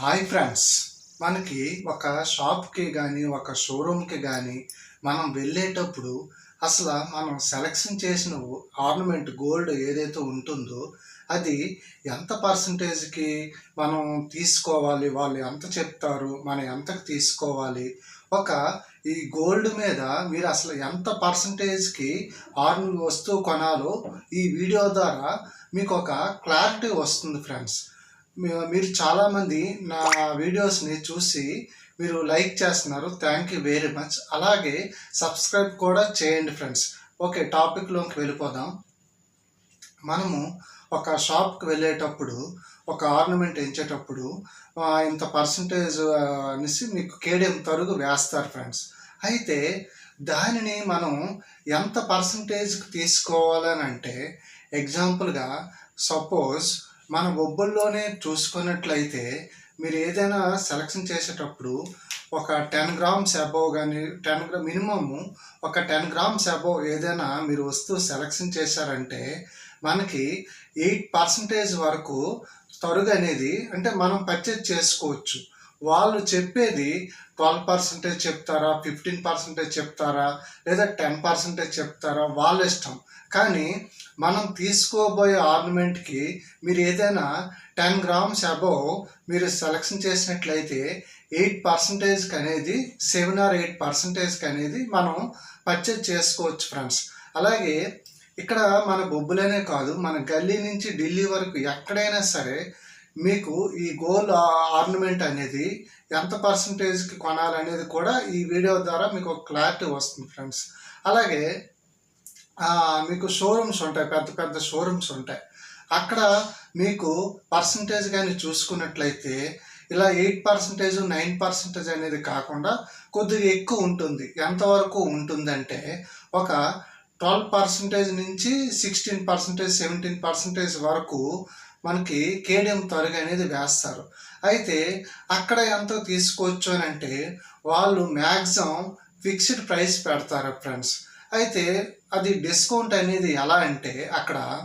Hi friends. మనకి ఒక షాప్కి కానీ ఒక షోరూమ్కి కానీ మనం వెళ్ళేటప్పుడు అసలు మనం సెలెక్షన్ చేసిన ఆర్నమెంట్ గోల్డ్ ఏదైతే ఉంటుందో అది ఎంత పర్సంటేజ్కి మనం తీసుకోవాలి వాళ్ళు ఎంత చెప్తారు మనం ఎంతకు తీసుకోవాలి? ఒక ఈ గోల్డ్ మీద మీరు అసలు ఎంత పర్సంటేజ్కి ఆర్న్ వస్తువు కొనాలో ఈ వీడియో ద్వారా మీకు ఒక క్లారిటీ వస్తుంది ఫ్రెండ్స్. మీరు చాలామంది నా వీడియోస్ని చూసి మీరు లైక్ చేస్తున్నారు. Thank you very much. అలాగే సబ్స్క్రైబ్ కూడా చేయండి ఫ్రెండ్స్. ఓకే టాపిక్లోకి వెళ్ళిపోదాం. మనము ఒక షాప్కి వెళ్ళేటప్పుడు ఒక ఆర్నమెంట్ ఎంచేటప్పుడు ఇంత పర్సంటేజ్ అనేసి మీకు కేడిఎం తరుగు వేస్తారు ఫ్రెండ్స్. అయితే దానిని మనం ఎంత పర్సంటేజ్కి తీసుకోవాలని అంటే ఎగ్జాంపుల్గా సపోజ్ మన బొబ్బుల్లోనే చూసుకున్నట్లయితే మీరు ఏదైనా సెలక్షన్ చేసేటప్పుడు ఒక టెన్ గ్రామ్స్ అబోవ్ కానీ టెన్ గ్రా మినిమము ఒక టెన్ గ్రామ్స్ అబోవ్ ఏదైనా మీరు వస్తువు సెలక్షన్ చేశారంటే మనకి ఎయిట్ పర్సంటేజ్ వరకు తరుగు అనేది అంటే మనం పర్చేజ్ చేసుకోవచ్చు. వాళ్ళు చెప్పేది ట్వెల్వ్ పర్సెంటేజ్ చెప్తారా ఫిఫ్టీన్ పర్సెంటేజ్ చెప్తారా లేదా టెన్ పర్సెంటేజ్ చెప్తారా వాళ్ళ ఇష్టం. కానీ మనం తీసుకోబోయే ఆర్నమెంట్కి మీరు ఏదైనా టెన్ గ్రామ్స్ అబోవ్ మీరు సెలక్షన్ చేసినట్లయితే ఎయిట్ పర్సంటేజ్కి అనేది సెవెన్ ఆర్ ఎయిట్ పర్సంటేజ్కి అనేది మనం పర్చేజ్ చేసుకోవచ్చు ఫ్రెండ్స్. అలాగే ఇక్కడ మన బొబ్బులనే కాదు మన గల్లీ నుంచి ఢిల్లీ వరకు ఎక్కడైనా సరే మీకు ఈ గోల్డ్ ఆర్నమెంట్ అనేది ఎంత పర్సంటేజ్కి కొనాలనేది కూడా ఈ వీడియో ద్వారా మీకు ఒక క్లారిటీ వస్తుంది ఫ్రెండ్స్. అలాగే మీకు షోరూమ్స్ ఉంటాయి పెద్ద పెద్ద షోరూమ్స్ ఉంటాయి. అక్కడ మీకు పర్సంటేజ్ కానీ చూసుకున్నట్లయితే ఇలా ఎయిట్ పర్సంటేజ్ నైన్ పర్సంటేజ్ అనేది కాకుండా కొద్దిగా ఎక్కువ ఉంటుంది. ఎంతవరకు ఉంటుందంటే ఒక ట్వెల్వ్ పర్సంటేజ్ నుంచి సిక్స్టీన్ పర్సంటేజ్ సెవెంటీన్ పర్సంటేజ్ వరకు మనకి కేడిఎం త్వరగ అనేది వేస్తారు. అయితే అక్కడ ఎంత తీసుకోవచ్చు అని అంటే వాళ్ళు మ్యాక్సిమం ఫిక్స్డ్ ప్రైస్ పెడతారు ఫ్రెండ్స్ అయితే అది డిస్కౌంట్ అనేది ఎలా అంటే అక్కడ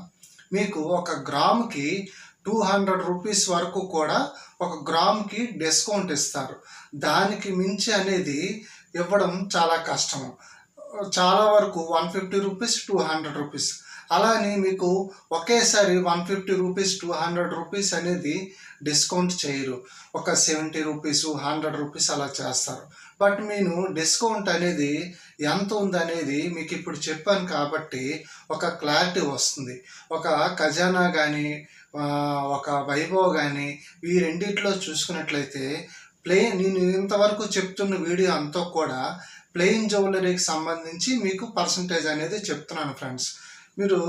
మీకు ఒక గ్రాముకి టూ హండ్రెడ్ రూపీస్ వరకు కూడా ఒక గ్రామ్కి డిస్కౌంట్ ఇస్తారు. దానికి మించి అనేది ఇవ్వడం చాలా కష్టం. చాలా వరకు one fifty rupees two hundred rupees. అలా అని మీకు ఒకేసారి one fifty rupees two hundred rupees అనేది డిస్కౌంట్ చేయరు. ఒక సెవెంటీ రూపీస్ హండ్రెడ్ రూపీస్ అలా చేస్తారు. బట్ నేను డిస్కౌంట్ అనేది ఎంత ఉందనేది మీకు ఇప్పుడు చెప్పాను కాబట్టి ఒక క్లారిటీ వస్తుంది. ఒక ఖజానా కానీ ఒక వైభవ్ కానీ ఈ రెండిట్లో చూసుకున్నట్లయితే ప్లే నేను ఇంతవరకు చెప్తున్న వీడియో అంతా కూడా ప్లెయిన్ జ్యువెలరీకి సంబంధించి మీకు పర్సంటేజ్ అనేది చెప్తున్నాను ఫ్రెండ్స్. మీరు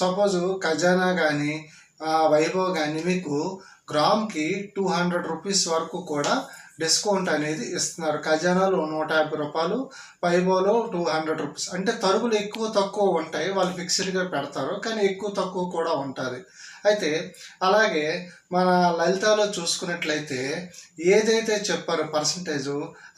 సపోజ్ ఖజానా కానీ వైభవ్ కానీ మీకు గ్రామ్కి టూ హండ్రెడ్ రూపీస్ వరకు కూడా డిస్కౌంట్ అనేది ఇస్తున్నారు. ఖజానాలో నూట యాభై రూపాయలు పైబోలో టూ హండ్రెడ్ రూపీస్. అంటే తరుగులు ఎక్కువ తక్కువ ఉంటాయి వాళ్ళు ఫిక్స్డ్గా పెడతారు కానీ ఎక్కువ తక్కువ కూడా ఉంటుంది. అయితే అలాగే మన లలితాలో చూసుకున్నట్లయితే ఏదైతే చెప్పారో పర్సంటేజ్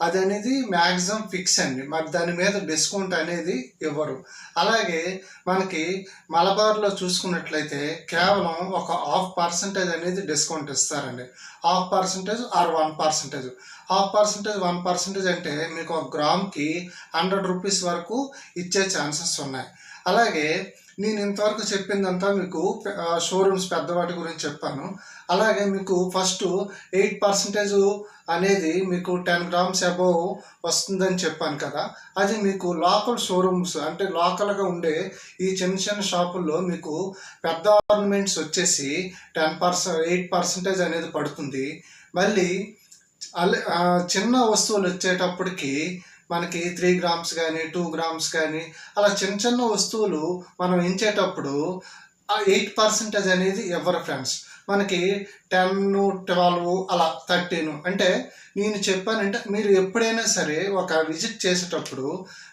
అది అనేది మ్యాక్సిమం ఫిక్స్ అండి. మరి దాని మీద డిస్కౌంట్ అనేది ఇవ్వరు. అలాగే మనకి మలబార్లో చూసుకున్నట్లయితే కేవలం ఒక హాఫ్ పర్సంటేజ్ అనేది డిస్కౌంట్ ఇస్తారండి. Half percentage or one percentage half percentage one percentage అంటే మీకు ఒక గ్రామ్కి హండ్రెడ్ రూపీస్ వరకు ఇచ్చే ఛాన్సెస్ ఉన్నాయి. అలాగే నేను ఇంతవరకు చెప్పిందంతా మీకు షోరూమ్స్ పెద్దవాటి గురించి చెప్పాను. అలాగే మీకు ఫస్ట్ ఎయిట్ పర్సెంటేజ్ అనేది మీకు టెన్ గ్రామ్స్ అబోవ్ వస్తుందని చెప్పాను కదా. అది మీకు లోకల్ షోరూమ్స్ అంటే లోకల్గా ఉండే ఈ చిన్న చిన్న షాపుల్లో మీకు పెద్ద ఆర్నమెంట్స్ వచ్చేసి టెన్ పర్సెంట్ ఎయిట్ పర్సెంటేజ్ అనేది పడుతుంది. మళ్ళీ చిన్న వస్తువులు వచ్చేటప్పటికి మనకి త్రీ గ్రామ్స్ కానీ టూ గ్రామ్స్ కానీ అలా చిన్న చిన్న వస్తువులు మనం ఎంచేటప్పుడు ఆ ఎయిట్ పర్సెంటేజ్ అనేది ఎవరు ఫ్రెండ్స్ మనకి టెన్ ట్వెల్వ్ అలా థర్టీన్ అంటే నేను చెప్పానంటే మీరు ఎప్పుడైనా సరే ఒక విజిట్ చేసేటప్పుడు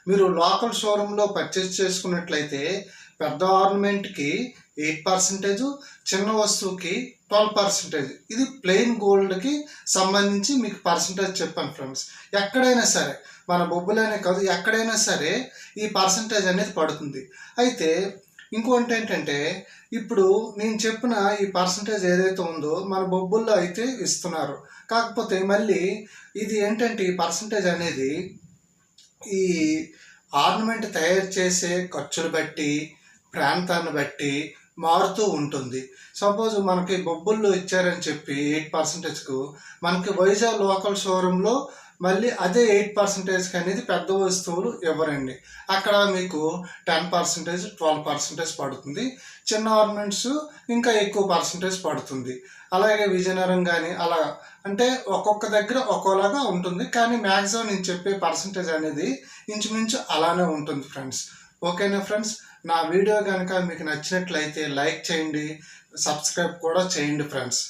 మీరు లోకల్ షోరూంలో పర్చేస్ చేసుకున్నట్లయితే పెద్ద ఆర్నమెంట్కి ఎయిట్ పర్సెంటేజ్ చిన్న వస్తువుకి ట్వెల్వ్ పర్సెంటేజ్. ఇది ప్లెయిన్ గోల్డ్కి సంబంధించి మీకు పర్సంటేజ్ చెప్పాను ఫ్రెండ్స్. ఎక్కడైనా సరే మన బొబ్బులనే కాదు ఎక్కడైనా సరే ఈ పర్సంటేజ్ అనేది పడుతుంది. అయితే ఇంకోటి ఏంటంటే ఇప్పుడు నేను చెప్పిన ఈ పర్సంటేజ్ ఏదైతే ఉందో మన బొబ్బుల్లో అయితే ఇస్తున్నారు. కాకపోతే మళ్ళీ ఇది ఏంటంటే ఈ పర్సంటేజ్ అనేది ఈ ఆర్నమెంట్ తయారు చేసే ఖర్చులు బట్టి ప్రాంతాన్ని బట్టి మారుతూ ఉంటుంది. సపోజ్ మనకి బొబ్బుల్లో ఇచ్చారని చెప్పి ఎయిట్ పర్సెంటేజ్కు మనకి వైజాగ్ లోకల్ షోరూంలో మళ్ళీ అదే ఎయిట్ పర్సెంటేజ్కి అనేది పెద్ద వస్తువులు ఇవ్వరండి. అక్కడ మీకు టెన్ పర్సెంటేజ్ ట్వెల్వ్ పర్సెంటేజ్ పడుతుంది. చిన్న ఆర్నమెంట్స్ ఇంకా ఎక్కువ పర్సెంటేజ్ పడుతుంది. అలాగే విజయనగరం కానీ అలా అంటే ఒక్కొక్క దగ్గర ఒక్కోలాగా ఉంటుంది. కానీ మ్యాక్సిమం నేను చెప్పే పర్సంటేజ్ అనేది ఇంచుమించు అలానే ఉంటుంది ఫ్రెండ్స్. ఓకేనా ఫ్రెండ్స్? నా వీడియో కనుక మీకు నచ్చినట్లయితే లైక్ చేయండి సబ్స్క్రైబ్ కూడా చేయండి ఫ్రెండ్స్.